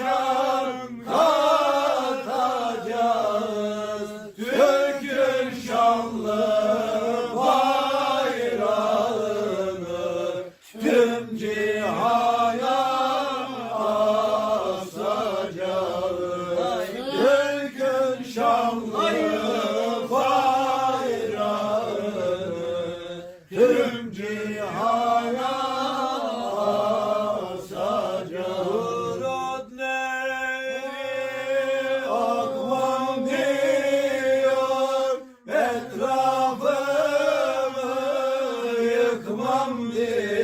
şan katacağız Türk'ün şanlı Tüm cihana asacağız. Türk'ün şanlı bayrağını Tüm cihana Diyor